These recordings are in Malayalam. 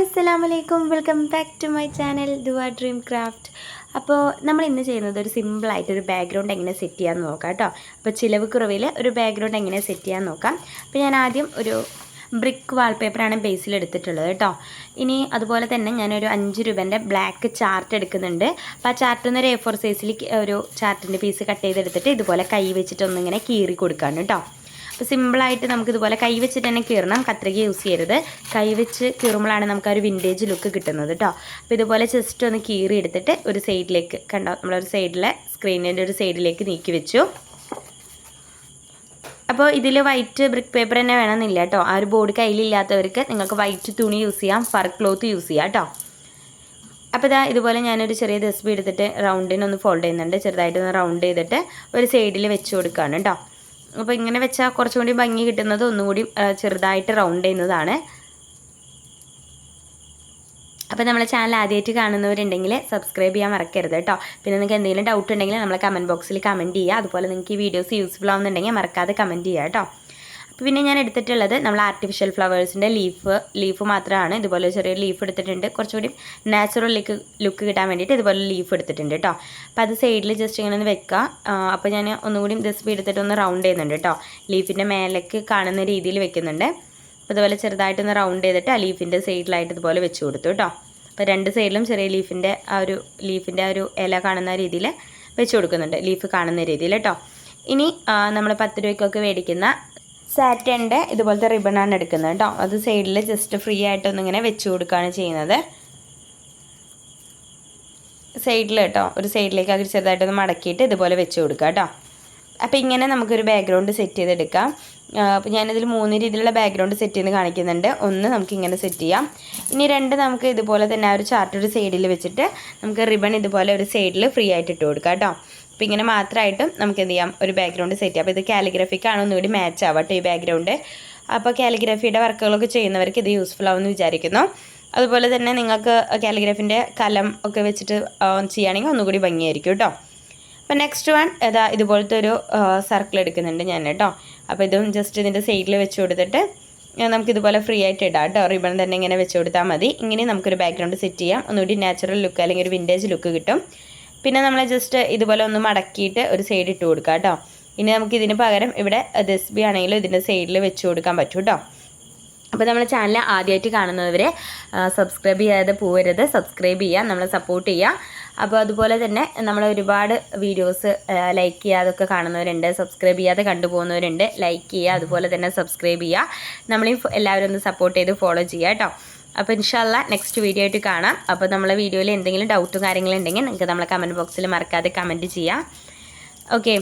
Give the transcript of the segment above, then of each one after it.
ഹായ് അസ്സലാമു അലൈക്കും welcome back to my channel Dua dream craft. അപ്പോൾ നമ്മൾ ഇന്ന് ചെയ്യുന്നത് ഒരു സിമ്പിളായിട്ട് ഒരു ബാക്ക്ഗ്രൗണ്ട് എങ്ങനെ സെറ്റ് ചെയ്യാമെന്ന് നോക്കാം കേട്ടോ അപ്പോൾ ചിലവ് കുറവിൽ ഒരു ബാക്ക്ഗ്രൗണ്ട് എങ്ങനെ സെറ്റ് ചെയ്യാൻ നോക്കാം. അപ്പോൾ ഞാൻ ആദ്യം ഒരു ബ്രിക്ക് വാൾപേപ്പറാണ് ബേസിൽ എടുത്തിട്ടുള്ളത് കേട്ടോ ഇനി അതുപോലെ തന്നെ ഞാനൊരു അഞ്ച് രൂപേന്റെ ബ്ലാക്ക് ചാർട്ട് എടുക്കുന്നുണ്ട്. അപ്പോൾ ആ ചാർട്ടിൽ നിന്ന് ഒരു എ ഫോർ സൈസിൽ ഒരു ചാർട്ടിന്റെ പീസ് കട്ട് ചെയ്തെടുത്തിട്ട് ഇതുപോലെ കൈ വെച്ചിട്ടൊന്നിങ്ങനെ കീറി കൊടുക്കാണ് കേട്ടോ അപ്പോൾ സിമ്പിളായിട്ട് നമുക്ക് ഇതുപോലെ കൈ വെച്ചിട്ട് തന്നെ കീറണം. കത്രിക യൂസ് ചെയ്യരുത്. കൈ വെച്ച് കീറുമ്പോഴാണ് നമുക്ക് ആ ഒരു വിന്റേജ് ലുക്ക് കിട്ടുന്നത് കേട്ടോ അപ്പോൾ ഇതുപോലെ ജസ്റ്റ് ഒന്ന് കീറി എടുത്തിട്ട് ഒരു സൈഡിലേക്ക് കണ്ടോ? നമ്മളൊരു സൈഡിലെ സ്ക്രീനിന്റെ ഒരു സൈഡിലേക്ക് നീക്കി വെച്ചു. അപ്പോൾ ഇതിൽ വൈറ്റ് ബ്രിക്ക് പേപ്പർ തന്നെ വേണമെന്നില്ല കേട്ടോ ആ ഒരു ബോർഡ് കയ്യിലില്ലാത്തവർക്ക് നിങ്ങൾക്ക് വൈറ്റ് തുണി യൂസ് ചെയ്യാം ഫർ ക്ലോത്ത് യൂസ് ചെയ്യാം കേട്ടോ അപ്പോൾ ഇതാ ഇതുപോലെ ഞാനൊരു ചെറിയ ദസ്ബി എടുത്തിട്ട് റൗണ്ടിനൊന്ന് ഫോൾഡ് ചെയ്യുന്നുണ്ട്. ചെറുതായിട്ടൊന്ന് റൗണ്ട് ചെയ്തിട്ട് ഒരു സൈഡിൽ വെച്ച് കൊടുക്കുകയാണ് കേട്ടോ അപ്പോൾ ഇങ്ങനെ വെച്ചാൽ കുറച്ചും കൂടി ഭംഗി കിട്ടുന്നത് ഒന്നുകൂടി ചെറുതായിട്ട് റൗണ്ട് ചെയ്യുന്നതാണ്. അപ്പോൾ നമ്മളെ ചാനൽ ആദ്യമായിട്ട് കാണുന്നവരുണ്ടെങ്കിൽ സബ്സ്ക്രൈബ് ചെയ്യാൻ മറക്കരുത് കേട്ടോ. പിന്നെ നിങ്ങൾക്ക് എന്തെങ്കിലും ഡൗട്ട് ഉണ്ടെങ്കിൽ നമ്മളെ കമന്റ് ബോക്സിൽ കമന്റ് ചെയ്യുക അതുപോലെ നിങ്ങൾക്ക് ഈ വീഡിയോസ് യൂസ്ഫുൾ ആവുന്നുണ്ടെങ്കിൽ മറക്കാതെ കമന്റ് ചെയ്യുക കേട്ടോ. പിന്നെ ഞാൻ എടുത്തിട്ടുള്ളത് നമ്മൾ ആർട്ടിഫിഷ്യൽ ഫ്ലവേഴ്സിന്റെ ലീഫ് ലീഫ് മാത്രമാണ്. ഇതുപോലെ ചെറിയ ലീഫ് എടുത്തിട്ടുണ്ട്. കുറച്ചുകൂടി നാച്ചുറൽ ലുക്ക് ലുക്ക് കിട്ടാൻ വേണ്ടിയിട്ട് ഇതുപോലെ ലീഫ് എടുത്തിട്ടുണ്ട് കേട്ടോ അപ്പോൾ അത് സൈഡിൽ ജസ്റ്റ് ഇങ്ങനെ ഒന്ന് വെക്കുക അപ്പോൾ ഞാൻ ഒന്നുകൂടി ജസ്റ്റ് എടുത്തിട്ട് ഒന്ന് റൗണ്ട് ചെയ്യുന്നുണ്ട് കേട്ടോ ലീഫിന്റെ മേലേക്ക് കാണുന്ന രീതിയിൽ വെക്കുന്നുണ്ട്. അപ്പോൾ ഇതുപോലെ ചെറുതായിട്ടൊന്ന് റൗണ്ട് ചെയ്തിട്ട് ആ ലീഫിന്റെ സൈഡിലായിട്ട് ഇതുപോലെ വെച്ച് കൊടുത്തു കേട്ടോ അപ്പോൾ രണ്ട് സൈഡിലും ചെറിയ ലീഫിന്റെ ആ ഒരു ലീഫിന്റെ ആ ഒരു ഇല കാണുന്ന രീതിയിൽ വെച്ച് കൊടുക്കുന്നുണ്ട്. ലീഫ് കാണുന്ന രീതിയിൽ കേട്ടോ ഇനി നമ്മൾ പത്ത് രൂപയ്ക്കൊക്കെ മേടിക്കുന്ന സാറ്റന്റെ ഇതുപോലത്തെ റിബണാണ് എടുക്കുന്നത് കേട്ടോ അത് സൈഡിൽ ജസ്റ്റ് ഫ്രീ ആയിട്ടൊന്നിങ്ങനെ വെച്ച് കൊടുക്കുകയാണ് ചെയ്യുന്നത്. സൈഡിൽ കേട്ടോ ഒരു സൈഡിലേക്ക് അത് ചെറുതായിട്ടൊന്ന് മടക്കിയിട്ട് ഇതുപോലെ വെച്ച് കൊടുക്കുക കേട്ടോ അപ്പോൾ ഇങ്ങനെ നമുക്കൊരു ബാക്ക്ഗ്രൗണ്ട് സെറ്റ് ചെയ്തെടുക്കാം. അപ്പോൾ ഞാനിതിൽ മൂന്ന് രീതിയിലുള്ള ബാക്ക്ഗ്രൗണ്ട് സെറ്റ് ചെയ്ത് കാണിക്കുന്നുണ്ട്. ഒന്ന് നമുക്ക് ഇങ്ങനെ സെറ്റ് ചെയ്യാം. ഇനി രണ്ട് നമുക്ക് ഇതുപോലെ തന്നെ ആ ഒരു ചാർട്ട് ഒരു സൈഡിൽ വെച്ചിട്ട് നമുക്ക് റിബൺ ഇതുപോലെ ഒരു സൈഡിൽ ഫ്രീ ആയിട്ട് ഇട്ട് കൊടുക്കാം കേട്ടോ അപ്പോൾ ഇങ്ങനെ മാത്രമായിട്ടും നമുക്ക് എന്ത് ചെയ്യാം ഒരു ബാക്ക്ഗ്രൗണ്ട് സെറ്റ് ചെയ്യാം. അപ്പോൾ ഇത് കാലിഗ്രഫിക്കാണ് ഒന്നുകൂടി മാച്ച് ആവട്ടെ ഈ ബാക്ക്ഗ്രൗണ്ട് അപ്പോൾ കാലിഗ്രഫിയുടെ വർക്കുകളൊക്കെ ചെയ്യുന്നവർക്ക് ഇത് യൂസ്ഫുൾ ആവുമെന്ന് വിചാരിക്കുന്നു. അതുപോലെ തന്നെ നിങ്ങൾക്ക് കാലിഗ്രഫിന്റെ കലം ഒക്കെ വെച്ചിട്ട് ചെയ്യുകയാണെങ്കിൽ ഒന്നുകൂടി ഭംഗിയായിരിക്കും കേട്ടോ. അപ്പോൾ നെക്സ്റ്റ് വൺ ഇതാ ഇതുപോലത്തെ ഒരു സർക്കിൾ എടുക്കുന്നുണ്ട് ഞാൻ കേട്ടോ. അപ്പോൾ ഇതും ജസ്റ്റ് ഇതിന്റെ സൈഡിൽ വെച്ച് കൊടുത്തിട്ട് നമുക്കിതുപോലെ ഫ്രീ ആയിട്ട് ഇടാം കേട്ടോ. റിബൺ തന്നെ ഇങ്ങനെ വെച്ച് കൊടുത്താൽ മതി. ഇങ്ങനെ നമുക്കൊരു ബാക്ക്ഗ്രൗണ്ട് സെറ്റ് ചെയ്യാം. ഒന്നുകൂടി നാച്ചുറൽ ലുക്ക് അല്ലെങ്കിൽ ഒരു വിന്റേജ് ലുക്ക് കിട്ടും. പിന്നെ നമ്മൾ ജസ്റ്റ് ഇതുപോലെ ഒന്ന് മടക്കിയിട്ട് ഒരു സൈഡ് ഇട്ട് കൊടുക്കുക കേട്ടോ ഇനി നമുക്ക് ഇതിന് പകരം ഇവിടെ ദസ്ബി ആണെങ്കിലും ഇതിന്റെ സൈഡിൽ വെച്ച് കൊടുക്കാൻ പറ്റും കേട്ടോ അപ്പോൾ നമ്മുടെ ചാനൽ ആദ്യമായിട്ട് കാണുന്നവരെ സബ്സ്ക്രൈബ് ചെയ്യാതെ പോകരുത് സബ്സ്ക്രൈബ് ചെയ്യുക നമ്മളെ സപ്പോർട്ട് ചെയ്യുക അപ്പോൾ അതുപോലെ തന്നെ നമ്മൾ ഒരുപാട് വീഡിയോസ് ലൈക്ക് ചെയ്യാതൊക്കെ കാണുന്നവരുണ്ട്. സബ്സ്ക്രൈബ് ചെയ്യാതെ കണ്ടുപോകുന്നവരുണ്ട്. ലൈക്ക് ചെയ്യുക അതുപോലെ തന്നെ സബ്സ്ക്രൈബ് ചെയ്യുക നമ്മളീ എല്ലാവരും ഒന്ന് സപ്പോർട്ട് ചെയ്ത് ഫോളോ ചെയ്യുക കേട്ടോ അപ്പോൾ ഇൻഷാല്ല നെക്സ്റ്റ് വീഡിയോ ആയിട്ട് കാണാം. അപ്പോൾ നമ്മളെ വീഡിയോയിൽ എന്തെങ്കിലും ഡൗട്ടും കാര്യങ്ങളും ഉണ്ടെങ്കിൽ നിങ്ങൾക്ക് നമ്മളെ കമന്റ് ബോക്സിൽ മറക്കാതെ കമന്റ് ചെയ്യാം. ഓക്കെ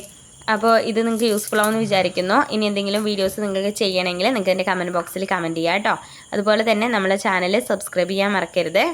അപ്പോൾ ഇത് നിങ്ങൾക്ക് യൂസ്ഫുൾ ആവുമെന്ന് വിചാരിക്കുന്നു. ഇനി എന്തെങ്കിലും വീഡിയോസ് നിങ്ങൾക്ക് ചെയ്യണമെങ്കിൽ നിങ്ങൾക്ക് എന്റെ കമന്റ് ബോക്സിൽ കമന്റ് ചെയ്യാം കേട്ടോ അതുപോലെ തന്നെ നമ്മളെ ചാനൽ സബ്സ്ക്രൈബ് ചെയ്യാൻ മറക്കരുത്.